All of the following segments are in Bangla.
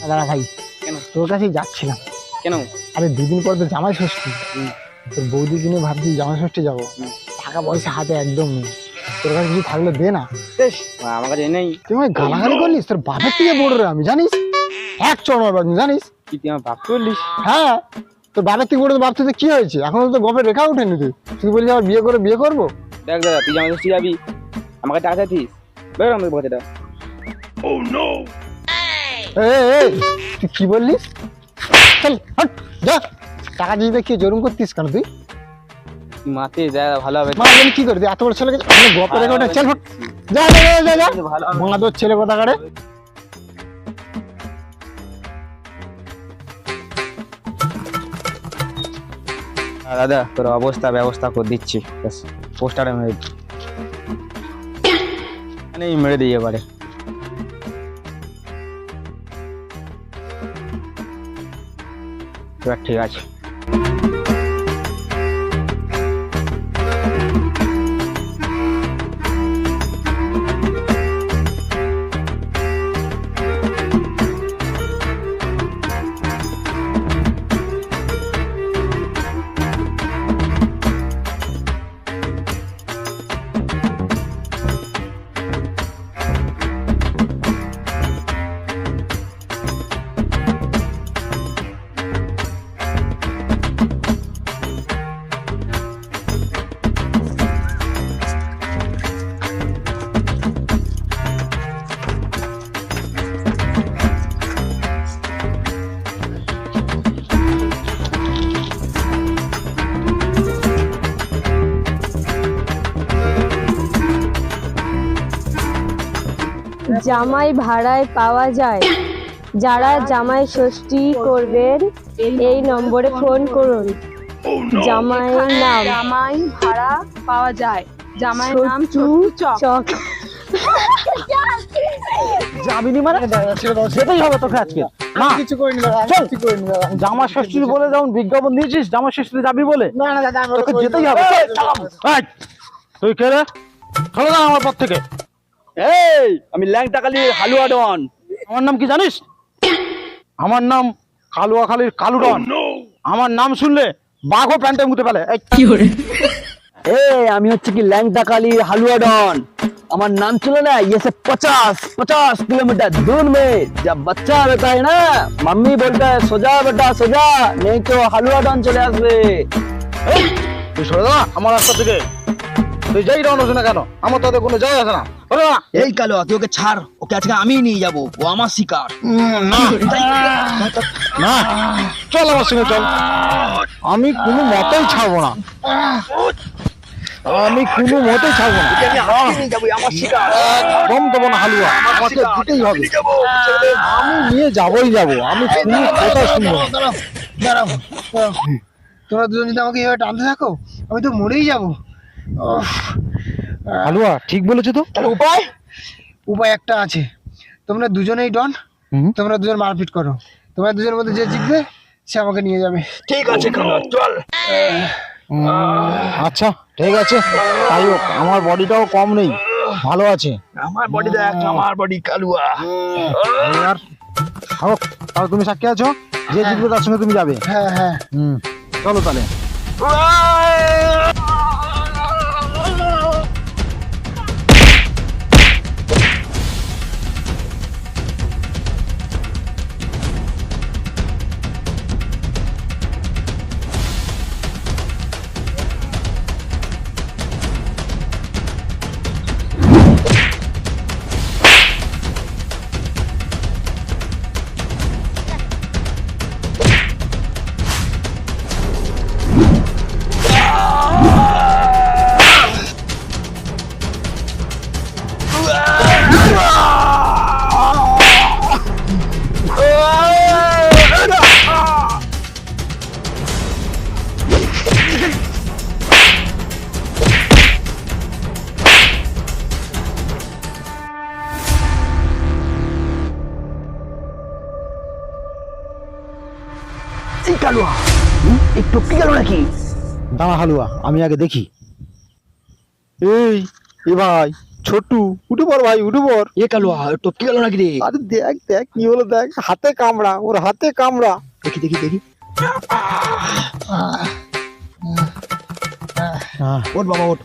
দাদা ভাই কেন? তোর কাছেই যাচ্ছিলাম। কেন? আরে দুদিন পর তো জামাই ষষ্ঠী। হুম। তোর বৌদি কিনে ভাবছি জামাই ষষ্ঠী যাব। টাকা পয়সা হাতে একদম নেই। তোর কাছে কিছু থাকলে দে না। বেশ আমার কাছে নেই। তুই আমায় গালাগালি করলিস? তোর বাপের থেকে বড় রে আমি জানিস? এক চড় মারবো আমি, জানিস? কি তুই আমার বাপ করলিস হ্যাঁ তোর বাপের থেকে বড় বাপ থেকে কি হয়েছে? এখনও তো গপের রেখা ওঠেনি তুই। তুই বলছিস আবার বিয়ে করে বিয়ে করব? দেখ দাদা তুই জামাই ষষ্ঠী যাবি? আমাকে টাকা চাইছিস বেরো আমাদের পকেটটা এ এ, তুই কি বললিস? চল হট যা। টাকা দিয়ে কি জরুম করতিস কেন তুই? তুই মাতে যা ভালো হবে। মা আমি কি করবি? এত বড় ছেলেকে আমি গপে রেখে ওঠে চল হট। যা যা যা, যা যা। ভালো হবে। বাঁদর ছেলে কথা কারে দাদা তোর অবস্থা ব্যবস্থা করে দিচ্ছি। পোস্টারে মেরে মানে মেরে দিই এবারে। এবার ঠিক আছে জামাই ভাড়ায় পাওয়া যায়। যারা জামাই ষষ্ঠী করবেন এই নম্বরে ফোন করুন। জামাইয়ের নাম। জামাই ভাড়া পাওয়া যায়। জামাই নাম চক। চক। যাবিনি মানে? সেটাই হবে তোকে আজকে। না কিছু করিনি চল। কিছু করিনি জামা ষষ্ঠী বলে যেমন বিজ্ঞাপন দিয়েছিস জামা ষষ্ঠীতে যাবি বলে? না না দাদা তোকে যেতেই হবে। এই, চালাবো। এই, তুই কে রে? চলে যা আমার পর থেকে। এই আমি ল্যাংটাকালি হালুয়া ডন আমার নাম কি জানিস আমার নাম কালুয়া খালির কালুডন আমার নাম শুনলে বাঘও প্যান্টে মুতে ফেলে এই, এই আমি হচ্ছে কি ল্যাংটাকালি হালুয়া ডন আমার नाम चलो ना ये से पचास पचास किलोमीटर दूर में जब बच्चा रहता है ना मम्मी बोलता है सोजा बेटा सोजा नहीं तो हलुआ डॉन चले আসবে এই, তুই সরে যা আমার রাস্তা থেকে তুই যাই রওনা শোনা কেন আমার তাতে কোনো যায় আসে না সরে যা। এই কালো তুই ওকে ছাড়। ওকে আজকে আমি নিয়ে যাব। ও আমার শিকার। না। না। চল আমার সঙ্গে চল। আমি কোনো মতেই ছাড়বো না। আমি কোনো মতেই ছাড়বো না। আমি নিয়ে যাব আমার শিকার। দেবো না হালুয়া। আমাকে দিতেই হবে। আমি নিয়ে যাবই যাব। আমি কোনো কথা শুনব। তোমরা দুজন যদি আমাকে এভাবে টানতে থাকো আমি তো মরেই যাব। হালুয়া ঠিক বলেছ তো? তাহলে উপায়? উপায় একটা আছে। তোমরা দুজনেই ডন হুম। তোমরা দুজন মারপিট করো। তোমরা দুজনের মধ্যে যে জিতবে সে আমাকে নিয়ে যাবে। ঠিক আছে চল। আচ্ছা ঠিক আছে। তাই হোক আমার বডিটাও কম নেই। ভালো আছে। আমার বডি দেখ আমার বডি কালুয়া। আর হোক তাহলে তুমি সাক্ষী আছো? যে জিতবে তার সঙ্গে তুমি যাবে। হ্যাঁ হ্যাঁ। হুম চলো তাহলে। এই কালুয়া এই টপকি গেল নাকি? দাঁড়া হালুয়া আমি আগে দেখি। এই এ ভাই ছোটু উঠে পড় ভাই উঠে পড়। এ কালুয়া টপকে গেল নাকি রে? আরে দেখ দেখ কি হলো দেখ হাতে কামড়া ওর হাতে কামড়া। দেখি দেখি দেখি। ওঠ বাবা ওঠ।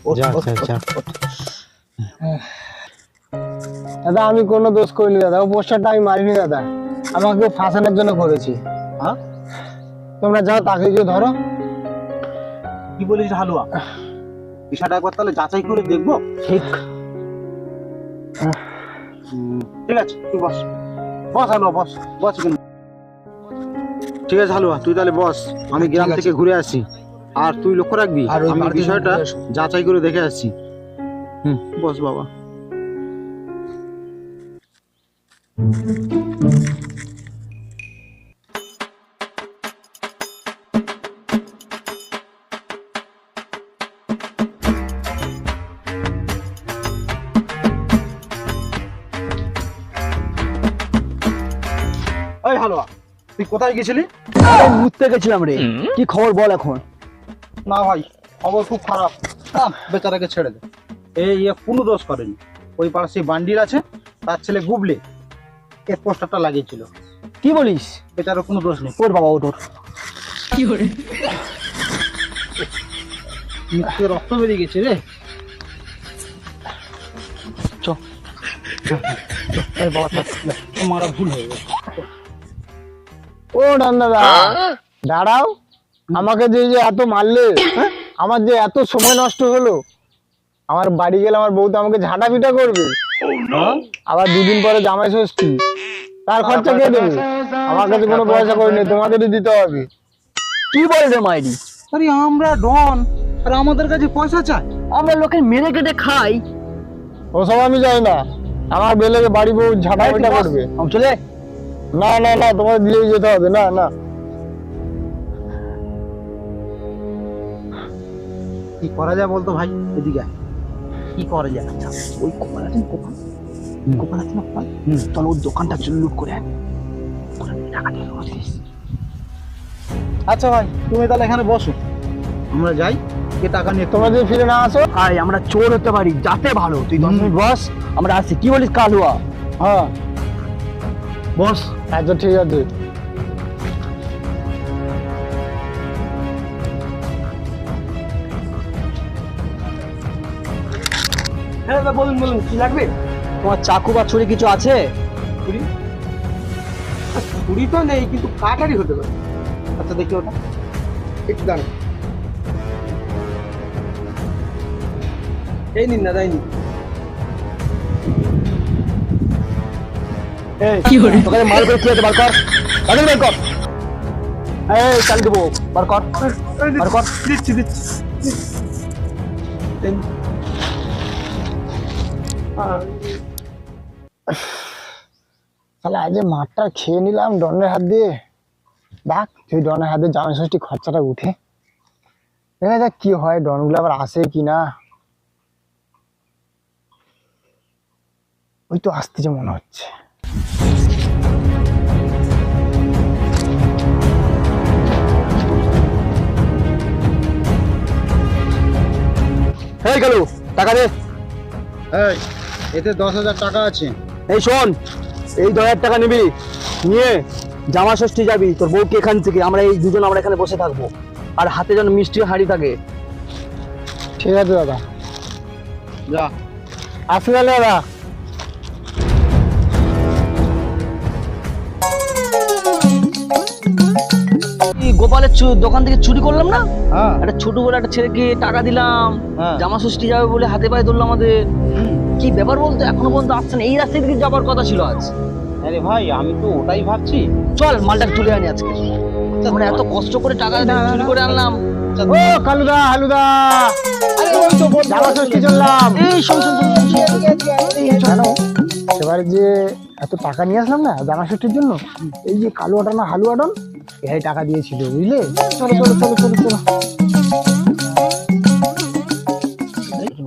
দাদা আমি কোনো দোষ করিনি দাদা। ও পোস্টারটা আমি মারিনি দাদা। আমাকে ফাঁসানোর জন্য করেছি। হ্যাঁ? তোমরা যাও তাকে গিয়ে ধরো। কি বলিস হালুয়া? বিষয়টা একবার তাহলে যাচাই করে দেখব। ঠিক। ঠিক আছে তুই বস। বস হালুয়া বস বস এখানে ঠিক আছে হালুয়া তুই তাহলে বস আমি গ্রাম থেকে ঘুরে আসি। আর তুই লক্ষ্য রাখবি আমি বিষয়টা যাচাই করে দেখে আসছি হুম। বস বাবা। কোথায় গেছিলি? ঘুরতে গেছিলাম রে। কি খবর বল এখন? না ভাই খবর খুব খারাপ। বেচারাকে ছেড়ে দে। এই এ কোনো দোষ করেনি। ওই পাশে বান্ডিল আছে তার ছেলে গুবলে এর পোস্টারটা লাগিয়েছিল। কি বলিস? বেচারার কোনো দোষ নেই। ওর বাবা ওঠ। ওঠ মুখে রক্ত বেরিয়ে গেছে রে। চ। এই বাবা থাক, লে, মারা ভুল হয়ে গেছে। ও ডান দাদা দাঁড়াও আমাকে যে যে এত মারলে হ্যাঁ? আমার যে এত সময় নষ্ট হলো আমার বাড়ি গেলে আমার বউ তো আমাকে ঝাঁটা পিটা করবে। হ্যাঁ? আবার দুদিন পরে জামাই ষষ্ঠী তার খরচা কে দেবে? আমার কাছে কোনো পয়সা করে নেই তোমাদেরই দিতে হবে। কি বলে রে মাইরি? আরে আমরা ডন আর আমাদের কাছে পয়সা চায় আমরা লোকে মেরে কেটে খাই। ওসব আমি যাই না। আমার বেলে বাড়ি বউ ঝাঁটা পিটা করবে। চলে। না না না তোমার দিয়েই যেতে হবে না না। কি করা যায় বলতো ভাই এদিকে? কি করা যায়? ওই কোপাল কোপাল কোপাল আছে না কোপাল চল ওর দোকানটা চল লুট করে আয়। আচ্ছা ভাই তুমি তাহলে এখানে বসো। আমরা যাই কে টাকা নিয়ে তোমরা যদি ফিরে না আসো? ভাই আমরা চোর হতে পারি যাতে ভালো। তুই বস। আমরা আসি কি বলিস কালুয়া? হ্যাঁ। বস। আচ্ছা ঠিক আছে। হ্যাঁ দাদা বলুন বলুন কি লাগবে? তোমার চাকু বা ছুরি কিছু আছে? ছুরি? তো নেই কিন্তু কাটারি হতে পারে। আচ্ছা দেখি ওটা। একটু দাঁড়া এই নিন দাদা এই নিন। এই তোকে মাল করে কি আছে বার কর আগে বার কর। এই চাল দেবো বার কর বার কর দিচ্ছি দিচ্ছি। তাহলে আজ মাঠটা খেয়ে নিলাম ডনের হাত দিয়ে। দেখ সেই ডনের হাতে জামাই ষষ্ঠী খরচাটা উঠে। দেখা যাক কি হয় ডনগুলো আবার আসে কি না। ওই তো আসতেছে মনে হচ্ছে। এই গেল টাকা দে। এই এতে দশ হাজার টাকা আছে। এই শোন এই দশ হাজার টাকা নিবি নিয়ে জামা ষষ্ঠী যাবি তোর বউকে এখান থেকে আমরা এই দুজন আমরা এখানে বসে থাকব। আর হাতে যেন মিষ্টি হাঁড়ি থাকে। ঠিক আছে দাদা। যা। আসি তাহলে দাদা গোপালের দোকান থেকে চুরি করলাম না? হ্যাঁ। একটা ছোট বড় একটা ছেলেকে টাকা দিলাম হ্যাঁ। জামা ষষ্ঠী যাবে বলে হাতে পায়ে ধরলো আমাদের। কি ব্যাপার বলতো? এখনও পর্যন্ত আসছে না। এই রাস্তা যাবার কথা ছিল আজ। আরে ভাই আমি তো ওটাই ভাবছি। চল মালটা তুলে আনি আজকে। আমরা এত কষ্ট করে টাকা চুরি করে আনলাম। ও কালুদা হালুদা। জামা ষষ্ঠী চললাম। এই শোন। জানো এবারে যে এত টাকা নিয়ে আসলাম না জামা ষষ্ঠীর জন্য এই যে কালো আটা না হালু আটন এই টাকা দিয়েছিল বুঝলে? চলো চলো চলো চলো চলো।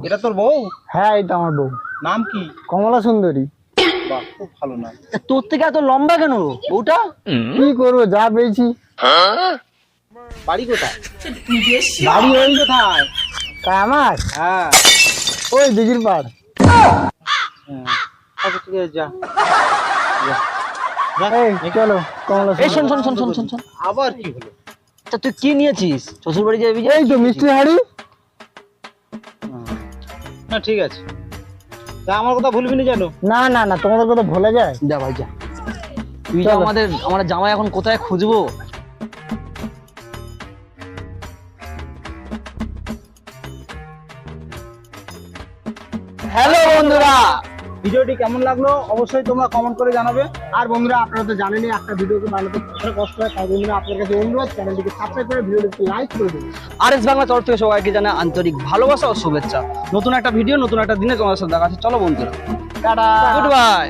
এটা তোর বউ? হ্যাঁ তো আমার বউ। নাম কি? কমলা সুন্দরী। বাহ খুব ভালো নাম। তোর থেকে এত লম্বা কেন ওটা কি করব যা পেয়েছি। বাড়ি কোথায়? বাড়ি ওই কোথায়? তা আমার? হ্যাঁ। ওই দিঘির পাড়। হ্যাঁ। আচ্ছা ঠিক আছে যা। এই চলো কমলা এই শোন শোন শোন শোন শোন শোন আবার কি হলো? আচ্ছা তুই কি নিয়েছিস? শ্বশুর বাড়ি যাবি এই তো মিষ্টি হাড়ি। না ঠিক আছে। তা আমার কথা ভুলবি না জানো না না না তোমাদের কথা ভুলে যায়। যা ভাই যা। তুই যা আমাদের আমরা জামাই এখন কোথায় খুঁজবো? হ্যালো বন্ধুরা! ভিডিওটি কেমন লাগল অবশ্যই তোমরা কমেন্ট করে জানাবে। আর বন্ধুরা আপনারা তো জানেনই একটা ভিডিওকে বানাতে কতটা কষ্ট হয় তাই বন্ধুরা আপনার কাছে অনুরোধ চ্যানেলটিকে সাবস্ক্রাইব করে ভিডিওটিকে লাইক করে দিন। আর এস বাংলা তরফ থেকে সবাইকে জানা আন্তরিক ভালোবাসা ও শুভেচ্ছা। নতুন একটা ভিডিও নতুন একটা দিনে তোমাদের সাথে দেখা আছে চলো বন্ধুরা। টাটা। Good bye